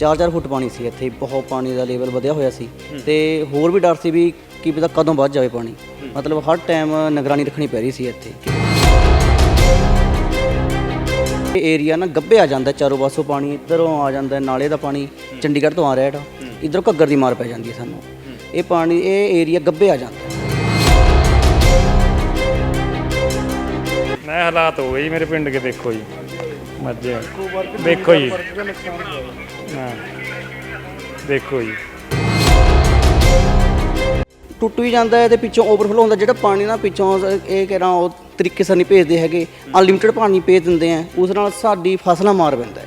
4-4 ਫੁੱਟ ਪਾਣੀ ਸੀ ਇੱਥੇ ਬਹੁਤ ਪਾਣੀ ਦਾ ਲੈਵਲ ਵਧਿਆ ਹੋਇਆ ਸੀ। ਤੇ ਹੋਰ ਵੀ ਡਰ ਸੀ ਵੀ ਕੀ ਪਤਾ ਕਦੋਂ ਵੱਧ ਜਾਵੇ ਪਾਣੀ। ਮਤਲਬ ਹਰ ਟਾਈਮ ਨਿਗਰਾਨੀ ਰੱਖਣੀ ਪੈ ਰਹੀ ਸੀ ਇੱਥੇ। ਇਹ ਏਰੀਆ ਨਾ ਗੱਬੇ ਆ ਜਾਂਦਾ ਚਾਰੋਂ ਪਾਸੋਂ ਪਾਣੀ ਇੱਧਰੋਂ ਆ ਜਾਂਦਾ ਨਾਲੇ ਦਾ ਪਾਣੀ ਚੰਡੀਗੜ੍ਹ ਤੋਂ ਆ ਰਿਹਾ ਜਿਹੜਾ ਇੱਧਰੋਂ ਘੱਗਰ ਦੀ ਮਾਰ ਪੈ ਜਾਂਦੀ ਹੈ ਸਾਨੂੰ। ਇਹ ਪਾਣੀ ਇਹ ਏਰੀਆ ਗੱਬੇ ਆ ਜਾਂਦਾ। ਮੈਂ ਹਾਲਾਤ ਹੋ ਗਏ ਜੀ ਮੇਰੇ ਪਿੰਡ ਕੇ ਦੇਖੋ ਜੀ। ਮੱਝੇ। ਦੇਖੋ ਜੀ। ਹਾਂ। ਦੇਖੋ ਜੀ। ਟੁੱਟ ਵੀ ਜਾਂਦਾ ਹੈ ਤੇ ਪਿੱਛੋਂ ਓਵਰਫਲੋ ਹੁੰਦਾ। ਜਿਹੜਾ ਪਾਣੀ ਨਾ ਪਿੱਛੋਂ ਇਹ ਕਹਿ ਰਹਾ, ਉਹ ਤਰੀਕੇ ਸਰ ਨਹੀਂ ਭੇਜਦੇ ਹੈਗੇ। ਅਨਲਿਮਿਟਿਡ ਪਾਣੀ ਭੇਜ ਦਿੰਦੇ ਆ। ਉਸ ਨਾਲ ਸਾਡੀ ਫਸਲਾਂ ਮਾਰ ਪੈਂਦਾ ਹੈ।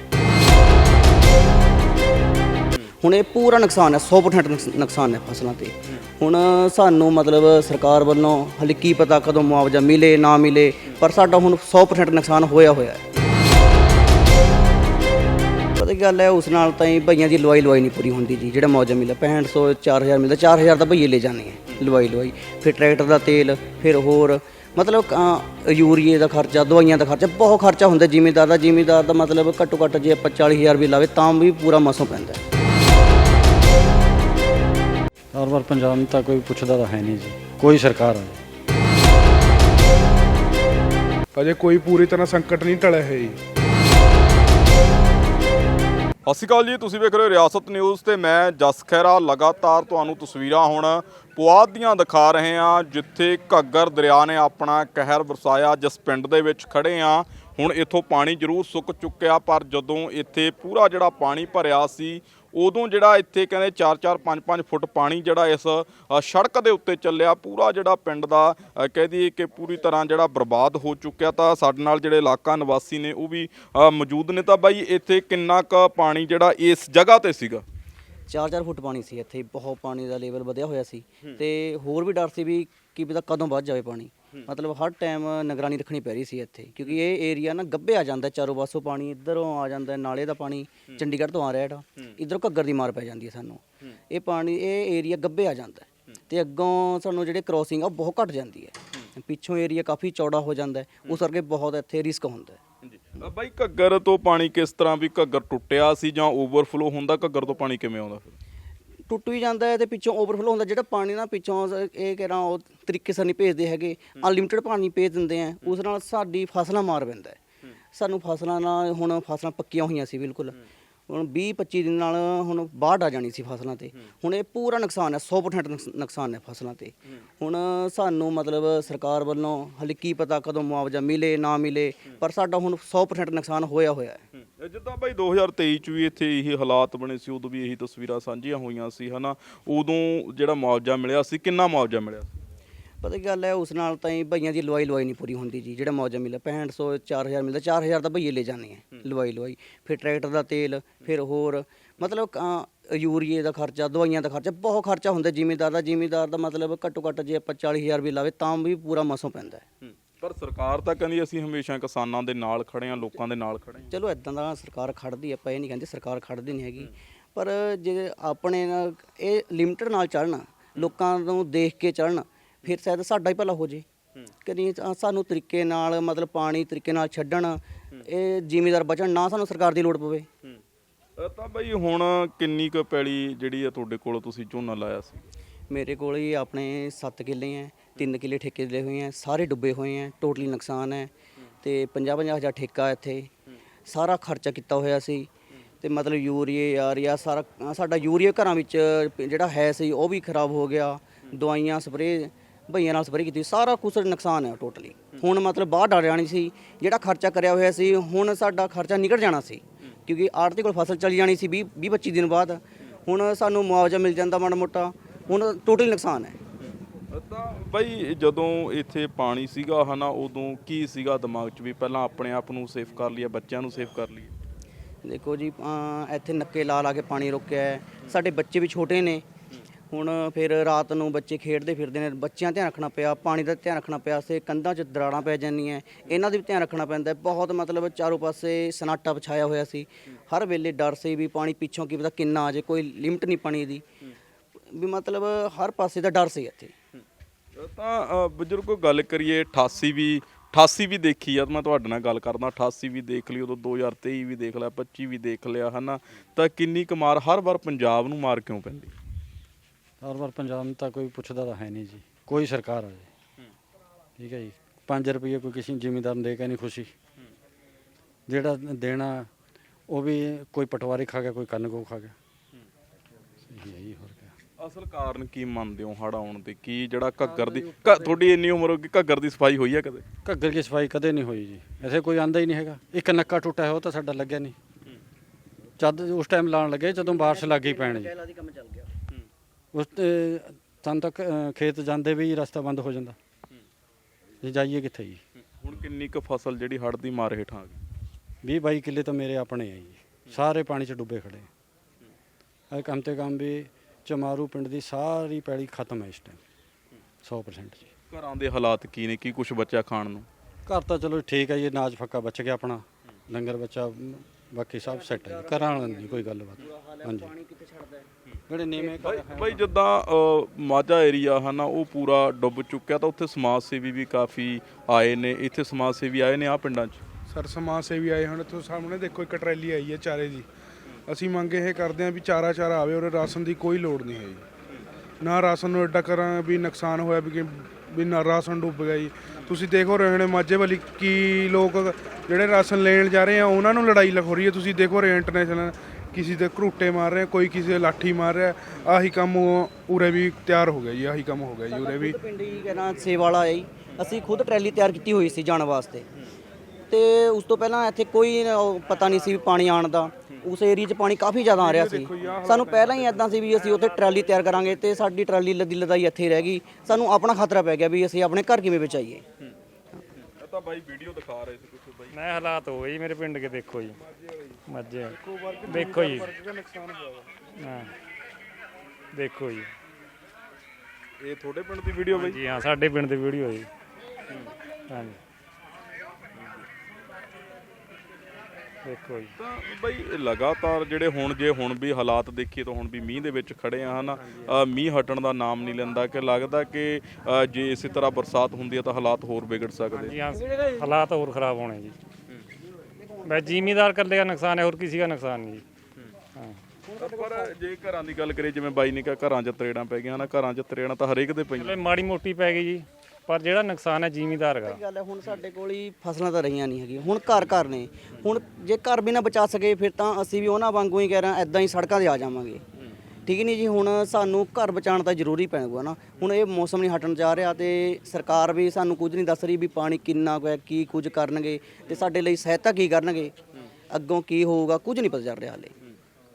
ਹੁਣ ਇਹ ਪੂਰਾ ਨੁਕਸਾਨ ਹੈ 100% ਨੁਕਸ- ਨੁਕਸਾਨ ਹੈ ਫਸਲਾਂ ਤੇ। ਹੁਣ ਸਾਨੂੰ ਮਤਲਬ ਸਰਕਾਰ ਵੱਲੋਂ ਹਲੇ ਕੀ ਪਤਾ ਕਦੋਂ ਮੁਆਵਜ਼ਾ ਮਿਲੇ, ਨਾ ਮਿਲੇ, ਪਰ ਸਾਡਾ ਹੁਣ 100% ਨੁਕਸਾਨ ਹੋਇਆ ਹੋਇਆ ਹੈ। ਕੀ ਗੱਲ ਹੈ ਉਸ ਨਾਲ ਤਾਂ ਹੀ ਭਈਆਂ ਦੀ ਲਵਾਈ ਲਵਾਈ ਨਹੀਂ ਪੂਰੀ ਹੁੰਦੀ ਜੀ। ਜਿਹੜਾ ਮੁਆਵਜ਼ਾ ਮਿਲਿਆ 6500 4000 ਮਿਲਦਾ 4000 ਤਾਂ ਭਈਏ ਲੈ ਜਾਂਦੇ ਹੈ ਲਵਾਈ ਲਵਾਈ। ਫਿਰ ਟਰੈਕਟਰ ਦਾ ਤੇਲ ਫਿਰ ਹੋਰ ਮਤਲਬ ਅ, ਯੂਰੀਏ ਦਾ ਖਰਚਾ ਦਵਾਈਆਂ ਦਾ ਖਰਚਾ ਬਹੁਤ ਖਰਚਾ ਹੁੰਦਾ ਜ਼ਿਮੀਦਾਰ ਦਾ। ਜ਼ਿਮੀਦਾਰ ਦਾ ਮਤਲਬ ਘੱਟੋ ਘੱਟ ਜੇ ਆਪਾਂ 40000 ਵੀ ਲਾਵੇ ਤਾਂ ਵੀ ਪੂਰਾ ਮਸੋਂ ਪੈਂਦਾ। ਹੈ ਹਰ ਵਾਰ ਪੰਜਾਬ ਨੂੰ ਤਾਂ ਕੋਈ ਪੁੱਛਦਾ ਤਾਂ ਹੈ ਨਹੀਂ ਜੀ। ਕੋਈ ਸਰਕਾਰ ਹੈ ਅਜੇ ਕੋਈ ਪੂਰੀ ਤਰ੍ਹਾਂ ਸੰਕਟ ਨਹੀਂ ਟਲਿਆ ਹੈ ਜੀ। ਸਤਿ ਸ਼੍ਰੀ ਅਕਾਲ ਜੀ, ਤੁਸੀਂ ਵੇਖ ਰਹੇ ਹੋ ਰਿਆਸਤ ਨਿਊਜ਼ ਤੇ ਮੈਂ ਜਸ ਖਹਿਰਾ ਲਗਾਤਾਰ ਤੁਹਾਨੂੰ ਤਸਵੀਰਾਂ ਹੁਣ ਪੁਆਧ ਦੀਆਂ ਦਿਖਾ ਰਹੇ ਹਾਂ, ਜਿੱਥੇ ਘੱਗਰ ਦਰਿਆ ਨੇ ਆਪਣਾ ਕਹਿਰ ਵਰਸਾਇਆ, ਜਿਸ ਪਿੰਡ ਦੇ ਵਿੱਚ ਖੜੇ ਆ ਹੁਣ ਇੱਥੋਂ ਪਾਣੀ ਜ਼ਰੂਰ ਸੁੱਕ ਚੁੱਕਿਆ, ਪਰ ਜਦੋਂ ਇੱਥੇ ਪੂਰਾ ਜਿਹੜਾ ਪਾਣੀ ਭਰਿਆ ਸੀ ਉਦੋਂ ਜਿਹੜਾ ਇੱਥੇ ਕਹਿੰਦੇ 4-4 5-5 ਫੁੱਟ ਪਾਣੀ ਜਿਹੜਾ ਇਸ ਸੜਕ ਦੇ ਉੱਤੇ ਚੱਲਿਆ ਪੂਰਾ ਜਿਹੜਾ ਪਿੰਡ ਦਾ ਕਹਿ ਦਈਏ ਕਿ ਪੂਰੀ ਤਰ੍ਹਾਂ ਜਿਹੜਾ ਬਰਬਾਦ ਹੋ ਚੁੱਕਿਆ ਤਾਂ ਸਾਡੇ ਨਾਲ ਜਿਹੜੇ ਇਲਾਕਾ ਨਿਵਾਸੀ ਨੇ ਉਹ ਵੀ ਮੌਜੂਦ ਨੇ ਤਾਂ ਬਾਈ ਇੱਥੇ ਕਿੰਨਾ ਕੁ ਪਾਣੀ ਜਿਹੜਾ ਇਸ ਜਗ੍ਹਾ ਤੇ ਸੀਗਾ? 4-4 ਫੁੱਟ ਪਾਣੀ ਸੀ ਇੱਥੇ ਬਹੁਤ ਪਾਣੀ ਦਾ ਲੈਵਲ ਵਧਿਆ ਹੋਇਆ ਸੀ ਤੇ ਹੋਰ ਵੀ ਡਰ ਸੀ ਵੀ ਕੀ ਪਤਾ ਕਦੋਂ ਵੱਧ ਜਾਵੇ ਪਾਣੀ। ਮਤਲਬ ਹਰ ਟਾਈਮ ਨਿਗਰਾਨੀ ਰੱਖਣੀ ਪੈ ਰਹੀ ਸੀ ਇੱਥੇ ਕਿਉਂਕਿ ਇਹ ਏਰੀਆ ਨਾ ਗੱਬੇ ਆ ਜਾਂਦਾ ਚਾਰੋਂ ਪਾਸੋਂ ਪਾਣੀ ਇੱਧਰੋਂ ਆ ਜਾਂਦਾ ਨਾਲੇ ਦਾ ਪਾਣੀ ਚੰਡੀਗੜ੍ਹ ਤੋਂ ਆ ਰਿਹਾ ਜਿਹੜਾ ਇੱਧਰੋਂ ਘੱਗਰ ਦੀ ਮਾਰ ਪੈ ਜਾਂਦੀ ਹੈ ਸਾਨੂੰ। ਇਹ ਪਾਣੀ ਇਹ ਏਰੀਆ ਗੱਬੇ ਆ ਜਾਂਦਾ। ਤੇ ਅੱਗੋਂ ਸਾਨੂੰ ਜਿਹੜੇ ਕ੍ਰੋਸਿੰਗ ਆ ਉਹ ਬਹੁਤ ਘਟ ਜਾਂਦੀ ਹੈ। ਪਿੱਛੋਂ ਏਰੀਆ ਕਾਫੀ ਚੌੜਾ ਹੋ ਜਾਂਦਾ ਹੈ ਉਸ ਕਰਕੇ ਬਹੁਤ ਇੱਥੇ ਰਿਸਕ ਹੁੰਦਾ ਹੈ। ਬਾਈ ਘੱਗਰ ਤੋਂ ਪਾਣੀ ਕਿਸ ਤਰ੍ਹਾਂ ਵੀ ਘੱਗਰ ਟੁੱਟਿਆ ਸੀ ਜਾਂ ਓਵਰਫਲੋ ਹੁੰਦਾ ਘੱਗਰ ਤੋਂ ਪਾਣੀ ਕਿਵੇਂ ਆਉਂਦਾ ਫਿਰ? ਟੁੱਟ ਵੀ ਜਾਂਦਾ ਹੈ ਤੇ ਪਿੱਛੋਂ ਓਵਰਫਲੋ ਹੁੰਦਾ ਜਿਹੜਾ ਪਾਣੀ ਨਾ ਪਿੱਛੋਂ ਇਹ ਕਹਿ ਰਹਾ ਉਹ ਤਰੀਕੇ ਸਰ ਨਹੀਂ ਭੇਜਦੇ ਹੈਗੇ। ਅਨਲਿਮਿਟਿਡ ਪਾਣੀ ਭੇਜ ਦਿੰਦੇ ਆ। ਉਸ ਨਾਲ ਸਾਡੀ ਫਸਲਾਂ ਮਾਰ ਪੈਂਦਾ ਹੈ। ਸਾਨੂੰ ਫਸਲਾਂ ਨਾਲ ਹੁਣ ਫਸਲਾਂ ਪੱਕੀਆਂ ਹੋਈਆਂ ਸੀ ਬਿਲਕੁਲ। ਹੁਣ 20 25 ਦਿਨ ਨਾਲ ਹੁਣ ਬਾੜ ਆ ਜਾਣੀ ਸੀ ਫਸਲਾਂ ਤੇ। ਹੁਣ ਇਹ ਪੂਰਾ ਨੁਕਸਾਨ ਹੈ 100% ਨੁਕਸ- ਨੁਕਸਾਨ ਹੈ ਫਸਲਾਂ ਤੇ। ਹੁਣ ਸਾਨੂੰ ਮਤਲਬ ਸਰਕਾਰ ਵੱਲੋਂ ਹਲੇ ਕੀ ਪਤਾ ਕਦੋਂ ਮੁਆਵਜ਼ਾ ਮਿਲੇ ਨਾ ਮਿਲੇ ਪਰ ਸਾਡਾ ਹੁਣ 100% ਨੁਕਸਾਨ ਹੋਇਆ ਹੋਇਆ ਹੈ। ਜਿੱਦਾਂ ਬਾਈ 2023 ਚ ਵੀ ਇੱਥੇ ਇਹੀ ਹਾਲਾਤ ਬਣੇ ਸੀ ਉਦੋਂ ਵੀ ਇਹੀ ਤਸਵੀਰਾਂ ਸਾਂਝੀਆਂ ਹੋਈਆਂ ਸੀ ਹਨਾ? ਉਦੋਂ ਜਿਹੜਾ ਮੁਆਵਜ਼ਾ ਮਿਲਿਆ ਸੀ ਕਿੰਨਾ ਮੁਆਵਜ਼ਾ ਮਿਲਿਆ ਸੀ? ਪਤਾ ਕੀ ਗੱਲ ਹੈ ਉਸ ਨਾਲ ਤਾਂ ਹੀ ਭਈਆਂ ਦੀ ਲਵਾਈ ਲਵਾਈ ਨਹੀਂ ਪੂਰੀ ਹੁੰਦੀ ਜੀ ਜਿਹੜਾ ਮੁਆਵਜ਼ਾ ਮਿਲਿਆ 6500 4000 ਮਿਲਦਾ 4000 ਤਾਂ ਭਈਏ ਲੈ ਜਾਂਦੇ ਹੈ। ਲਵਾਈ ਲਵਾਈ। ਫਿਰ ਟਰੈਕਟਰ ਦਾ ਤੇਲ ਫਿਰ ਹੋਰ ਮਤਲਬ ਯੂਰੀਏ ਦਾ ਖਰਚਾ ਦਵਾਈਆਂ ਦਾ ਖਰਚਾ ਬਹੁਤ ਖਰਚਾ ਹੁੰਦਾ ਜ਼ਿਮੀਦਾਰ ਦਾ ਜ਼ਿਮੀਦਾਰ ਦਾ ਮਤਲਬ ਘੱਟੋ ਘੱਟ ਜੇ ਆਪਾਂ 40000 ਵੀ ਲਾਵੇ ਤਾਂ ਵੀ ਪੂਰਾ ਮਸੋਂ ਪੈਂਦਾ ਹੈ। ਪਰ ਸਰਕਾਰ ਤਾਂ ਕਹਿੰਦੀ ਅਸੀਂ ਹਮੇਸ਼ਾ ਕਿਸਾਨਾਂ ਦੇ ਨਾਲ ਖੜੇ ਆ ਲੋਕਾਂ ਦੇ ਨਾਲ ਖੜੇ ਆ ਚਲੋ ਇਦਾਂ ਦਾ ਸਰਕਾਰ ਖੜਦੀ ਆਪਾਂ ਇਹ ਨਹੀਂ ਕਹਿੰਦੇ ਸਰਕਾਰ ਖੜਦੀ ਨਹੀਂ ਹੈਗੀ। ਪਰ ਜੇ ਆਪਣੇ ਨਾਲ ਇਹ ਲਿਮਟਿਡ ਨਾਲ ਚੱਲਣ ਲੋਕਾਂ ਨੂੰ ਦੇਖ ਕੇ ਚੱਲਣ ਫਿਰ ਸ਼ਾਇਦ ਸਾਡਾ ਹੀ ਭਲਾ ਹੋ ਜੇ। ਕਦੀ ਸਾਨੂੰ ਤਰੀਕੇ ਨਾਲ ਮਤਲਬ ਪਾਣੀ ਤਰੀਕੇ ਨਾਲ ਛੱਡਣ ਇਹ ਜ਼ਿਮੀਦਾਰ ਬਚਣ ਨਾ ਸਾਨੂੰ ਸਰਕਾਰ ਦੀ ਲੋੜ ਪਵੇ। ਤਾਂ ਬਾਈ ਹੁਣ ਕਿੰਨੀ ਕੁ ਪੈਲੀ ਜਿਹੜੀ ਆ ਤੁਹਾਡੇ ਕੋਲ ਤੁਸੀਂ ਝੋਨਾ ਲਾਇਆ ਸੀ? ਮੇਰੇ ਕੋਲ ਹੀ ਆਪਣੇ 7 ਕਿੱਲੇ ਹੈ ਤਿੰਨ ਕਿੱਲੇ ਠੇਕੇ ਲਏ ਹੋਏ ਹੈ ਸਾਰੇ ਡੁੱਬੇ ਹੋਏ ਹੈ ਟੋਟਲੀ ਨੁਕਸਾਨ ਹੈ ਤੇ 50 50 ਹਜ਼ਾਰ ਠੇਕਾ ਇੱਥੇ। ਸਾਰਾ ਖਰਚਾ ਕੀਤਾ ਹੋਇਆ ਸੀ ਤੇ ਮਤਲਬ ਯੂਰੀਏ ਯਾਰ ਜਾਂ ਸਾਰਾ, ਸਾਡਾ ਯੂਰੀਆ ਘਰਾਂ ਵਿੱਚ ਜਿਹੜਾ ਹੈ ਸੀ, ਉਹ ਵੀ ਖਰਾਬ ਹੋ ਗਿਆ। ਦਵਾਈਆਂ, ਸਪਰੇਅ ਭਈਆਂ ਨਾਲ ਸਪਰੇਅ ਕੀਤੀ, ਸਾਰਾ ਕੁਝ ਨੁਕਸਾਨ ਹੈ ਟੋਟਲੀ। ਹੁਣ ਮਤਲਬ ਬਾਹਰ ਡਰ ਜਾਣੀ ਸੀ, ਜਿਹੜਾ ਖਰਚਾ ਕਰਿਆ ਹੋਇਆ ਸੀ, ਹੁਣ ਸਾਡਾ ਖਰਚਾ ਨਿਕਲ ਜਾਣਾ ਸੀ। ਕਿਉਂਕਿ ਆੜਤੀ ਕੋਲ ਫਸਲ ਚਲੀ ਜਾਣੀ ਸੀ 20 20 25 ਦਿਨ ਬਾਅਦ। ਹੁਣ ਸਾਨੂੰ ਮੁਆਵਜ਼ਾ ਮਿਲ ਜਾਂਦਾ ਮਾੜਾ ਮੋਟਾ, ਹੁਣ ਟੋਟਲ ਨੁਕਸਾਨ ਹੈ। ਤਾਂ ਬਾਈ ਜਦੋਂ ਇੱਥੇ ਪਾਣੀ ਸੀਗਾ ਹਨਾ, ਉਦੋਂ ਕੀ ਸੀਗਾ ਦਿਮਾਗ 'ਚ ਵੀ ਪਹਿਲਾਂ ਆਪਣੇ ਆਪ ਨੂੰ ਸੇਫ ਕਰ ਲਈਏ, ਬੱਚਿਆਂ ਨੂੰ ਸੇਫ ਕਰ ਲਈਏ? ਦੇਖੋ ਜੀ ਅਮ ਇੱਥੇ ਨੱਕੇ ਲਾ ਲਾ ਕੇ ਪਾਣੀ ਰੋਕਿਆ ਹੈ। ਸਾਡੇ ਬੱਚੇ ਵੀ ਛੋਟੇ ਨੇ। ਹੁਣ ਫਿਰ ਰਾਤ ਨੂੰ ਬੱਚੇ ਖੇਡਦੇ ਫਿਰਦੇ ਨੇ, ਬੱਚਿਆਂ ਦਾ ਧਿਆਨ ਰੱਖਣਾ ਪਿਆ, ਪਾਣੀ ਦਾ ਧਿਆਨ ਰੱਖਣਾ ਪਿਆ, ਸੇ ਕੰਧਾਂ 'ਚ ਦਰਾੜਾਂ ਪੈ ਜਾਂਦੀਆਂ ਇਹਨਾਂ ਦਾ ਵੀ ਧਿਆਨ ਰੱਖਣਾ ਪੈਂਦਾ ਹੈ। ਬਹੁਤ ਮਤਲਬ ਚਾਰੋਂ ਪਾਸੇ ਸਨਾਟਾ ਵਿਛਾਇਆ ਹੋਇਆ ਸੀ। ਹਰ ਵੇਲੇ ਡਰ ਸੀ ਵੀ ਪਾਣੀ ਪਿੱਛੋਂ ਕੀ ਪਤਾ ਕਿੰਨਾ ਆ ਜੇ ਕੋਈ ਲਿਮਟ ਨਹੀਂ ਪਾਣੀ ਦੀ। ਵੀ ਮਤਲਬ ਹਰ ਪਾਸੇ ਦਾ ਡਰ ਸੀ ਇੱਥੇ। ਤਾਂ ਅ, ਬਜ਼ੁਰਗੋ ਗੱਲ ਕਰੀਏ 88 ਵੀ 88 ਵੀ ਦੇਖੀ ਆ ਮੈਂ ਤੁਹਾਡੇ ਨਾਲ ਗੱਲ ਕਰਦਾ 88 ਵੀ ਦੇਖ ਲਈ ਉਦੋਂ 2023 ਵੀ ਦੇਖ ਲਿਆ 25 ਵੀ ਦੇਖ ਲਿਆ ਹਨਾ? ਤਾਂ ਕਿੰਨੀ ਕੁ ਮਾਰ ਹਰ ਵਾਰ ਪੰਜਾਬ ਨੂੰ ਮਾਰ ਕਿਉਂ ਪੈਂਦੀ? ਹਰ ਵਾਰ ਪੰਜਾਬ ਨੂੰ ਤਾਂ ਕੋਈ ਪੁੱਛਦਾ ਤਾਂ ਹੈ ਨਹੀਂ ਜੀ ਕੋਈ ਸਰਕਾਰ ਆ ਜੀ। ਠੀਕ ਹੈ ਜੀ 5 ਰੁਪਏ ਕੋਈ ਕਿਸੇ ਜ਼ਿਮੀਂਦਾਰ ਨੂੰ ਦੇ ਕੇ ਨਹੀਂ ਖੁਸ਼ੀ। ਜਿਹੜਾ ਦੇਣਾ ਉਹ ਵੀ ਕੋਈ ਪਟਵਾਰੀ ਖਾ ਗਿਆ ਕੋਈ ਕੰਨ ਕੋ ਖਾ ਗਿਆ। ਅਸਲ ਕਾਰਨ ਕੀ ਮੰਨਦੇ ਹੋ ਹੜ ਆਉਣ ਦੇ? ਕੀ ਜਿਹੜਾ ਘੱਗਰ ਦੀ ਘ- ਤੁਹਾਡੀ ਇੰਨੀ ਉਮਰ ਹੋ ਗਈ ਘੱਗਰ ਦੀ ਸਫ਼ਾਈ ਹੋਈ ਹੈ ਕਦੇ? ਘੱਗਰ ਦੀ ਸਫ਼ਾਈ ਕਦੇ ਨਹੀਂ ਹੋਈ ਜੀ। ਐਸੇ ਕੋਈ ਆਂਦਾ ਹੀ ਨਹੀਂ ਹੈਗਾ। ਇੱਕ ਨੱਕਾ ਟੁੱਟਾ ਹੈ ਉਹ ਤਾਂ ਸਾਡਾ ਲੱਗਿਆ ਨਹੀਂ। ਜਦ ਉਸ ਟਾਈਮ ਲਾਉਣ ਲੱਗੇ ਜਦੋਂ ਬਾਰਿਸ਼ ਲੱਗ ਗਈ ਪੈਣ। ਜੀ ਦੀ ਕੰਮ ਚੱਲ ਗਿਆ ਉਸ ਤੇ ਸਾਨੂੰ ਤੱਕ ਖੇਤ ਜਾਂਦੇ ਵੀ ਰਸਤਾ ਬੰਦ ਹੋ ਜਾਂਦਾ। ਜੀ ਜਾਈਏ ਕਿੱਥੇ ਜੀ? ਹੁਣ ਕਿੰਨੀ ਕੁ ਫਸਲ ਜਿਹੜੀ ਹੜ ਦੀ ਮਾਰ ਹੇਠਾਂ ਆ ਗਈ? 20 22 ਕਿੱਲੇ ਤਾਂ ਮੇਰੇ ਆਪਣੇ ਆ ਜੀ। ਸਾਰੇ ਪਾਣੀ 'ਚ ਡੁੱਬੇ ਖੜੇ। ਆ ਕਮ ਤੇ ਕਮ ਵੀ ਚਮਾਰੂ ਪਿੰਡ ਦੀ ਸਾਰੀ ਪੈਲੀ ਖਤਮ ਹੈ ਇਸ ਟਾਈਮ 100% ਜੀ। ਘਰਾਂ ਦੇ ਹਾਲਾਤ ਕੀ ਨੇ? ਕੀ ਕੁਝ ਬਚਿਆ ਖਾਣ ਨੂੰ? ਘਰ ਤਾਂ ਚਲੋ ਠੀਕ ਹੈ ਜੀ ਅਨਾਜ ਫੱਕਾ ਬਚ ਗਿਆ ਆਪਣਾ। ਲੰਗਰ ਬੱਚਾ ਬਾਕੀ ਸਭ ਸੈੱਟ ਹੈ। ਘਰਾਂ ਵਾਲਾ ਨਹੀਂ ਕੋਈ ਗੱਲਬਾਤ। ਹਾਂਜੀ। ਕਿੱਥੇ ਛੱਡਦਾ ਹੈ ਜਿਹੜੇ ਨੀਵੇਂ ਘਰ ਹੈ ਬਈ ਜਿੱਦਾਂ ਅ, ਮਾਝਾ ਏਰੀਆ ਹਨਾ ਉਹ ਪੂਰਾ ਡੁੱਬ ਚੁੱਕਿਆ ਤਾਂ ਉੱਥੇ ਸਮਾਜ ਸੇਵੀ ਵੀ ਕਾਫੀ ਆਏ ਨੇ। ਇੱਥੇ ਸਮਾਜ ਸੇਵੀ ਆਏ ਨੇ ਆ ਪਿੰਡਾਂ 'ਚ? ਸਰ ਸਮਾਜ ਸੇਵੀ ਆਏ ਹੁਣ ਤੁਸੀਂ ਸਾਹਮਣੇ ਦੇਖੋ ਇੱਕ ਟਰੈਲੀ ਆਈ ਹੈ ਚਾਰੇ ਦੀ। ਅਸੀਂ ਮੰਗ ਇਹ ਕਰਦੇ ਹਾਂ ਵੀ ਚਾਰਾ ਚਾਰਾ ਆਵੇ ਔਰ ਰਾਸ਼ਨ ਦੀ ਕੋਈ ਲੋੜ ਨਹੀਂ ਹੈ ਜੀ ਨਾ ਰਾਸ਼ਨ ਨੂੰ ਐਡਾ ਕਰਾਂ ਵੀ ਨੁਕਸਾਨ ਹੋਇਆ ਵੀ ਕਿ ਵੀ ਨਾ ਰਾਸ਼ਨ ਡੁੱਬ ਗਿਆ ਜੀ। ਤੁਸੀਂ ਦੇਖੋ ਰਹੇ ਨੇ ਮਾਝੇ ਵਾਲੀ ਕੀ ਲੋਕ ਜਿਹੜੇ ਰਾਸ਼ਨ ਲੈਣ ਜਾ ਰਹੇ ਆ, ਉਹਨਾਂ ਨੂੰ ਲੜਾਈ ਲੱਗ ਰਹੀ ਹੈ। ਤੁਸੀਂ ਦੇਖੋ ਰਹੇ ਇੰਟਰਨੈਸ਼ਨਲ ਕਿਸੇ ਦੇ ਘਰੂਟੇ ਮਾਰ ਰਹੇ, ਕੋਈ ਕਿਸੇ ਦੇ ਲਾਠੀ ਮਾਰ ਰਿਹਾ, ਆਹੀ ਕੰਮ ਉਰੇ ਵੀ ਤਿਆਰ ਹੋ ਗਿਆ ਜੀ, ਆਹੀ ਕੰਮ ਹੋ ਗਿਆ ਜੀ, ਉਰੇ ਵੀ। ਖੁਦ ਪਿੰਡ ਹੀ ਕਹਿਣਾ ਸੇਵਾ ਹੈ ਜੀ। ਅਸੀਂ ਖੁਦ ਟਰੈਲੀ ਤਿਆਰ ਕੀਤੀ ਹੋਈ ਸੀ ਜਾਣ ਵਾਸਤੇ। ਤੇ ਉਸ ਤੋਂ ਪਹਿਲਾਂ ਇੱਥੇ ਕੋਈ ਉਹ ਪਤਾ ਨਹੀਂ ਸੀ ਵੀ ਪਾਣੀ ਆਉਣ ਦਾ। ਉਸ ਏਰੀਆ 'ਚ ਪਾਣੀ ਕਾਫੀ ਜ਼ਿਆਦਾ ਆ ਰਿਹਾ ਸੀ। ਸਾਨੂੰ ਪਹਿਲਾਂ ਹੀ ਐਦਾਂ ਸੀ ਵੀ ਅਸੀਂ ਉੱਥੇ ਟਰਾਲੀ ਤਿਆਰ ਕਰਾਂਗੇ ਤੇ ਸਾਡੀ ਟਰਾਲੀ ਲੱਦੀ ਲਦਾਈ ਇੱਥੇ ਹੀ ਰਹਿ ਗਈ। ਸਾਨੂੰ ਆਪਣਾ ਖਤਰਾ ਪੈ ਗਿਆ ਵੀ ਅਸੀਂ ਆਪਣੇ ਘਰ ਕਿਵੇਂ ਬਚਾਈਏ। ਇਹ ਤਾਂ ਬਾਈ ਵੀਡੀਓ ਦਿਖਾ ਰਹੇ ਸੀ ਕੁਝ ਬਾਈ। ਮੈਂ ਹਾਲਾਤ ਹੋਏ ਜੀ ਮੇਰੇ ਪਿੰਡ ਕੇ ਦੇਖੋ ਜੀ। ਮੱਝੇ ਦੇਖੋ ਜੀ। ਹਾਂ। ਦੇਖੋ ਜੀ। ਇਹ ਤੁਹਾਡੇ ਪਿੰਡ ਦੀ ਵੀਡੀਓ ਬਾਈ। ਜੀ ਹਾਂ ਸਾਡੇ ਪਿੰਡ ਦੀ ਵੀਡੀਓ ਜੀ। ਹਾਂਜੀ। ਦੇਖੋ ਜੀ। ਤਾਂ ਬਈ ਲਗਾਤਾਰ ਜਿਹੜੇ ਹੁਣ ਜੇ ਹੁਣ ਵੀ ਹਾਲਾਤ ਦੇਖੀਏ ਤਾਂ ਹੁਣ ਵੀ ਮੀਂਹ ਦੇ ਵਿੱਚ ਖੜੇ ਆ ਹਨਾ। ਅ, ਮੀਂਹ ਹਟਣ ਦਾ ਨਾਮ ਨਹੀਂ ਲੈਂਦਾ ਕਿ ਲੱਗਦਾ ਕਿ ਅ, ਜੇ ਇਸੇ ਤਰ੍ਹਾਂ ਬਰਸਾਤ ਹੁੰਦੀ ਹੈ ਤਾਂ ਹਾਲਾਤ ਹੋਰ ਵਿਗੜ ਸਕਦੇ। ਜੀ ਹਾਂ। ਹਾਲਾਤ ਹੋਰ ਖਰਾਬ ਹੋਣੇ ਜੀ। ਬਸ ਜ਼ਿਮੀਦਾਰ ਇਕੱਲੇ ਦਾ ਨੁਕਸਾਨ ਹੈ ਹੋਰ ਕਿਸੇ ਦਾ ਨੁਕਸਾਨ ਨਹੀਂ ਜੀ। ਹਾਂ। ਪਰ ਜੇ ਘਰਾਂ ਦੀ ਗੱਲ ਕਰੀਏ ਜਿਵੇਂ ਬਾਈ ਨੇ ਕਿਹਾ ਘਰਾਂ 'ਚ ਤਰੇੜਾਂ ਪੈ ਗਈਆਂ ਹਨਾ ਘਰਾਂ 'ਚ ਤਰੇੜਾਂ ਤਾਂ ਹਰੇਕ ਦੇ ਪਈਆਂ। ਚਲੋ ਮਾੜੀ ਮੋਟੀ ਪੈ ਗਈ ਜੀ। ਪਰ ਜਿਹੜਾ ਨੁਕਸਾਨ ਹੈ ਜ਼ਿਮੀਦਾਰ ਦਾ। ਗੱਲ ਹੈ ਹੁਣ ਸਾਡੇ ਕੋਲ ਹੀ ਫਸਲਾਂ ਤਾਂ ਰਹੀਆਂ ਨਹੀਂ ਹੈਗੀਆਂ। ਹੁਣ ਘਰ ਘਰ ਨੇ। ਹੁਣ ਜੇ ਘਰ ਵੀ ਨਾ ਬਚਾ ਸਕੇ ਫਿਰ ਤਾਂ ਅਸੀਂ ਵੀ ਉਹਨਾਂ ਵਾਂਗੂ ਹੀ ਕਹਿ ਰਹੇ ਐਦਾਂ ਹੀ ਸੜਕਾਂ ਤੇ ਆ ਜਾਵਾਂਗੇ। ਠੀਕ ਨਹੀਂ ਜੀ ਹੁਣ ਸਾਨੂੰ ਘਰ ਬਚਾਉਣ ਤਾਂ ਜ਼ਰੂਰੀ ਪੈਣਾ ਨਾ। ਹੁਣ ਇਹ ਮੌਸਮ ਨਹੀਂ ਹਟਣ ਜਾ ਰਿਹਾ ਤੇ ਸਰਕਾਰ ਵੀ ਸਾਨੂੰ ਕੁਝ ਨਹੀਂ ਦੱਸ ਰਹੀ ਵੀ ਪਾਣੀ ਕਿੰਨਾ ਕੁ ਹੈ ਕੀ ਕੁਝ ਕਰਨਗੇ ਤੇ ਸਾਡੇ ਲਈ ਸਹਾਇਤਾ ਕੀ ਕਰਨਗੇ। ਅੱਗੋਂ ਕੀ ਹੋਊਗਾ ਕੁਝ ਨਹੀਂ ਪਤਾ ਚੱਲ ਰਿਹਾ ਹਾਲੇ।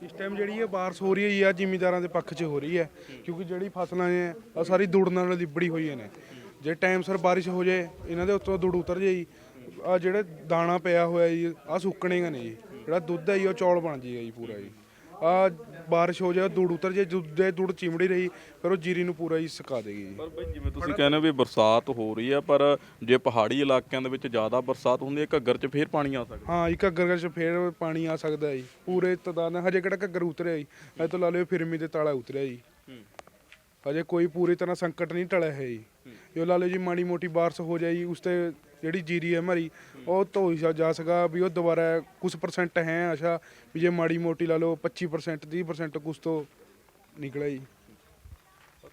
ਇਸ ਟਾਈਮ ਜਿਹੜੀ ਇਹ ਬਾਰਿਸ਼ ਹੋ ਰਹੀ ਹੈ ਜੀ ਆ ਜ਼ਿਮੀਦਾਰਾਂ ਦੇ ਪੱਖ 'ਚ ਹੋ ਰਹੀ ਹੈ। ਕਿਉਂਕਿ ਜਿਹੜੀ ਫਸਲਾਂ ਨੇ ਆ ਸਾਰੀ ਦੁੜ ਨਾਲ ਲਿਬੜੀ ਹੋਈਆਂ ਨੇ। ਜੇ ਟਾਈਮ ਸਿਰ ਬਾਰਿਸ਼ ਹੋ ਜਾਏ ਇਹਨਾਂ ਦੇ ਉੱਤੋਂ ਦੁੜ ਉਤਰ ਜਾਏ ਜੀ। ਆ ਜਿਹੜੇ ਦਾਣਾ ਪਿਆ ਹੋਇਆ ਜੀ ਆ ਸੁੱਕਣੇਗਾ ਨੇ ਜੀ। ਜਿਹੜਾ ਦੁੱਧ ਹੈ ਜੀ ਉਹ ਚੌਲ ਬਣ ਜਾਏਗਾ ਜੀ ਪੂਰਾ ਜੀ। ਆ ਬਾਰਿਸ਼ ਹੋ ਜਾਏ ਦੁੜ ਉਤਰ ਜਾਏ ਦੁੱਧ ਦੇ ਦੁੜ ਚਿਮੜੀ ਰਹੀ ਫਿਰ ਉਹ ਜੀਰੀ ਨੂੰ ਪੂਰਾ ਹੀ ਸੁਕਾ ਦੇਗੀ ਜੀ। ਪਰ ਬਈ ਜਿਵੇਂ ਤੁਸੀਂ ਕਹਿੰਦੇ ਹੋ ਵੀ ਬਰਸਾਤ ਹੋ ਰਹੀ ਹੈ ਪਰ ਜੇ ਪਹਾੜੀ ਇਲਾਕਿਆਂ ਦੇ ਵਿੱਚ ਜ਼ਿਆਦਾ ਬਰਸਾਤ ਹੁੰਦੀ ਹੈ ਘੱਗਰ 'ਚ ਫੇਰ ਪਾਣੀ ਆ ਸਕਦਾ? ਹਾਂ ਜੀ ਘੱਗਰ ਚ ਫੇਰ ਪਾਣੀ ਆ ਸਕਦਾ ਜੀ। ਪੂਰੇ ਤਦਾਦ ਨਾਲ ਹਜੇ ਕਿਹੜਾ ਘੱਗਰ ਉਤਰਿਆ ਜੀ? ਇਹ ਤਾਂ ਲਾ ਲਿਓ ਫਿਰਮੀ ਦੇ ਤਾਲਾ ਉਤਰਿਆ ਜੀ। ਹਜੇ ਕੋਈ ਪੂਰੀ ਤਰ੍ਹਾਂ ਸੰਕਟ ਨਹੀਂ ਟਲਿਆ ਹੈ ਜੀ। ਜੋ ਲਾ ਲਿਓ ਜੀ ਮਾੜੀ ਮੋਟੀ ਬਾਰਿਸ਼ ਹੋ ਜਾਈ ਉਸ ਤੇ ਜਿਹੜੀ ਜੀਰੀ ਹੈ ਹਮਾਰੀ ਉਹ ਧੋਈ ਜਾ- ਜਾ ਸਕਾ ਵੀ ਉਹ ਦੁਬਾਰਾ ਕੁਝ ਪਰਸੈਂਟ ਹੈ ਆਸ਼ਾ ਵੀ ਜੇ ਮਾੜੀ ਮੋਟੀ ਲਾ ਲਓ 25% 30% ਕੁਝ ਤੋਂ ਨਿਕਲਿਆ ਜੀ।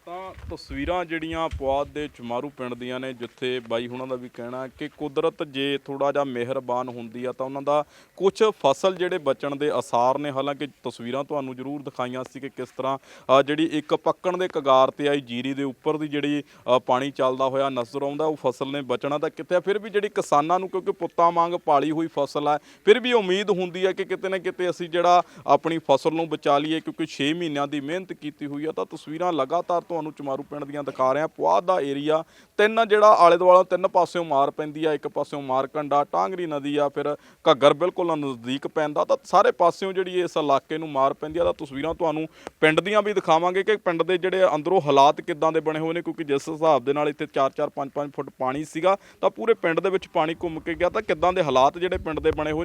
ਤਾਂ ਤਸਵੀਰਾਂ ਜਿਹੜੀਆਂ ਪੁਆਧ ਦੇ ਚਮਾਰੂ ਪਿੰਡ ਦੀਆਂ ਨੇ, ਜਿੱਥੇ ਬਾਈ ਹੁਣਾਂ ਦਾ ਵੀ ਕਹਿਣਾ ਕਿ ਕੁਦਰਤ ਜੇ ਥੋੜਾ ਜਿਹਾ ਮਿਹਰਬਾਨ ਹੁੰਦੀ ਆ, ਤਾਂ ਉਹਨਾਂ ਦਾ ਕੁਝ ਫਸਲ ਜਿਹੜੇ ਬਚਣ ਦੇ ਆਸਾਰ ਨੇ। ਹਾਲਾਂਕਿ ਤਸਵੀਰਾਂ ਤੁਹਾਨੂੰ ਜ਼ਰੂਰ ਦਿਖਾਈਆਂ ਸੀ ਕਿ ਕਿਸ ਤਰ੍ਹਾਂ ਜਿਹੜੀ ਇੱਕ ਪੱਕਣ ਦੇ ਕਗਾਰ ਤੇ ਆਈ ਜੀਰੀ ਦੇ ਉੱਪਰ ਦੀ ਜਿਹੜੀ ਪਾਣੀ ਚੱਲਦਾ ਹੋਇਆ ਨਜ਼ਰ ਆਉਂਦਾ, ਉਹ ਫਸਲ ਨੇ ਬਚਣਾ ਤਾਂ ਕਿੱਥੇ ਫਿਰ ਵੀ ਜਿਹੜੀ ਕਿਸਾਨਾਂ ਨੂੰ, ਕਿਉਂਕਿ ਪੁੱਤਾਂ ਵਾਂਗ ਪਾਲੀ ਹੋਈ ਫਸਲ ਹੈ ਫਿਰ ਵੀ ਉਮੀਦ ਹੁੰਦੀ ਹੈ ਕਿ ਕਿਤੇ ਨਾ ਕਿਤੇ ਅਸੀਂ ਜਿਹੜਾ ਆਪਣੀ ਫਸਲ ਨੂੰ ਬਚਾ ਲਈਏ, ਕਿਉਂਕਿ 6 ਮਹੀਨਿਆਂ ਦੀ ਮਿਹਨਤ ਕੀਤੀ ਹੋਈ ਆ, ਤਾਂ ਤਸਵੀਰਾਂ ਲਗਾਤਾਰ ਤੁਹਾਨੂੰ ਚਮਾਰੂ ਪਿੰਡ ਦੀਆਂ ਦਿਖਾ ਰਹੇ ਪੁਆਧ ਦਾ ਏਰੀਆ ਤਿੰਨ ਜਿਹੜਾ ਆਲੇ ਦੁਆਲੇ ਤਿੰਨ ਪਾਸਿਓਂ ਮਾਰ ਪੈਂਦੀ ਆ, ਇੱਕ ਪਾਸਿਓਂ ਮਾਰਕੰਡਾ, ਟਾਂਗਰੀ ਨਦੀ ਆ, ਫਿਰ ਘੱਗਰ ਬਿਲਕੁਲ ਨਜ਼ਦੀਕ ਪੈਂਦਾ। ਤਾਂ ਸਾਰੇ ਪਾਸਿਓਂ ਜਿਹੜੀ ਇਸ ਇਲਾਕੇ ਨੂੰ ਮਾਰ ਪੈਂਦੀ ਆ, ਤਾਂ ਤਸਵੀਰਾਂ ਤੁਹਾਨੂੰ ਪਿੰਡ ਦੀਆਂ ਵੀ ਦਿਖਾਵਾਂਗੇ ਕਿ ਪਿੰਡ ਦੇ ਜਿਹੜੇ ਅੰਦਰੋਂ ਹਾਲਾਤ ਕਿੱਦਾਂ ਦੇ ਬਣੇ ਹੋਏ ਨੇ, ਕਿਉਂਕਿ ਜਿਸ ਹਿਸਾਬ ਦੇ ਨਾਲ ਇੱਥੇ 4-4 5-5 ਫੁੱਟ ਪਾਣੀ ਸੀਗਾ, ਤਾਂ ਪੂਰੇ ਪਿੰਡ ਦੇ ਵਿੱਚ ਪਾਣੀ ਘੁੰਮ ਕੇ ਗਿਆ। ਤਾਂ ਕਿੱਦਾਂ ਦੇ ਹਾਲਾਤ ਜਿਹੜੇ ਪਿੰਡ ਦੇ ਬਣੇ ਹੋਏ